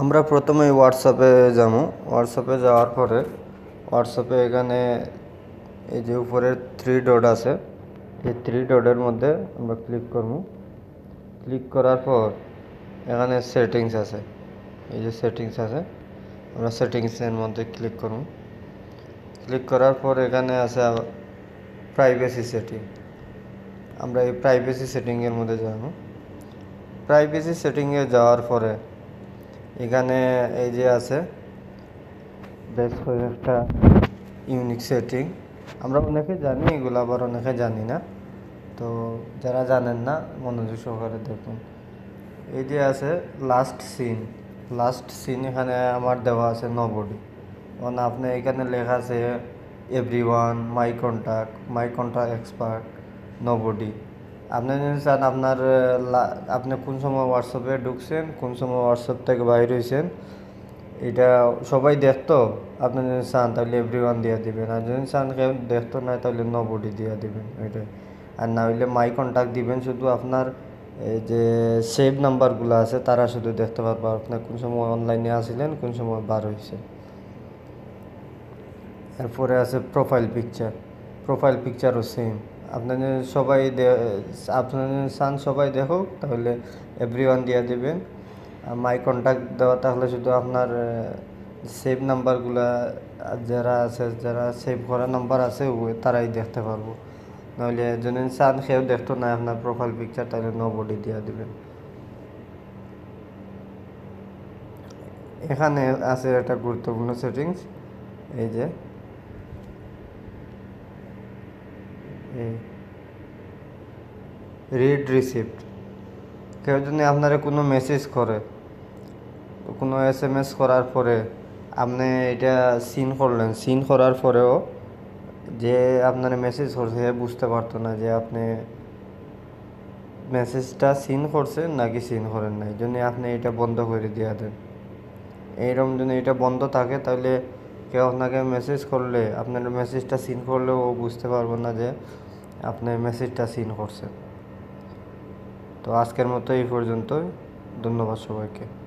আমরা প্রথমে হোয়াটসঅ্যাপে যাব। হোয়াটসঅ্যাপে যাওয়ার পরে হোয়াটসঅ্যাপে এখানে এই যে উপরে থ্রি ডট আছে, এই থ্রি ডটের মধ্যে আমরা ক্লিক করব। ক্লিক করার পর এখানে সেটিংস আছে। এই যে সেটিংস আছে, আমরা সেটিংসের মধ্যে ক্লিক করব। ক্লিক করার পর এখানে আছে প্রাইভেসি সেটিং আমরা এই প্রাইভেসি সেটিংয়ের মধ্যে যাব। প্রাইভেসি সেটিংয়ে যাওয়ার পরে এখানে এই যে আছে, বেশ কয়েকটা ইউনিক সেটিং আমরা অনেকে জানি, এগুলো আবার অনেকে জানি না। তো যারা জানেন না, মনোযোগ সহকারে দেখুন। এই যে আছে লাস্ট সিন লাস্ট সিন এখানে আমার দেওয়া আছে নবডি কারণ আপনি এখানে লেখা আছে everyone my contact my contact except nobody আপনি যদি চান আপনার আপনি কোন সময় হোয়াটসঅ্যাপে ঢুকছেন, কোন সময় হোয়াটসঅ্যাপ থেকে বাইর হয়েছেন এটা সবাই দেখতো, আপনি যদি চান তাহলে এভরি ওয়ান দিয়ে দিবেন। আর যদি চান কেউ দেখতো না, তাহলে নবডি দিয়ে দিবেন এটাই আর না হইলে মাই কন্ট্যাক্ট দিবেন, শুধু আপনার এই যে সেভ নাম্বারগুলো আছে, তারা শুধু দেখতে পারব আপনি কোন সময় অনলাইনে আসিলেন কোন সময় বার হয়েছে এরপরে আছে প্রোফাইল পিকচার প্রোফাইল পিকচারও সেম আপনার যদি সবাই যদি চান সবাই দেখুক তাহলে এভরি ওয়ান দিয়ে দেবেন। মাই কন্ট্যাক্ট দেওয়া, তাহলে শুধু আপনার সেভ নাম্বারগুলা যারা আছে, যারা সেভ করা নাম্বার আছে তারাই দেখতে পারব। নাহলে যদি চান কেউ দেখতো না আপনার প্রোফাইল পিকচার তাহলে নো বডি দিয়ে দেবেন। এখানে আছে একটা গুরুত্বপূর্ণ সেটিংস এই যে। রিড রিসিপ্ট কেউ যদি আপনারা কোনো মেসেজ করে, কোনো এস এম এস করার পরে আপনি এটা সিন করলেন সিন করার পরেও যে আপনার মেসেজ করছে বুঝতে পারতো না যে আপনি মেসেজটা সিন করছেন নাকি সিন করেন না এই জন্য আপনি এটা বন্ধ করে দিয়ে দেন। এইরকম যদি এটা বন্ধ থাকে, তাহলে কেউ আপনাকে মেসেজ করলে, আপনার মেসেজটা সিন করলেও বুঝতে পারব না যে আপনি মেসেজটা সিন করছেন। তো আজকের মতো এই পর্যন্তই। ধন্যবাদ সবাইকে।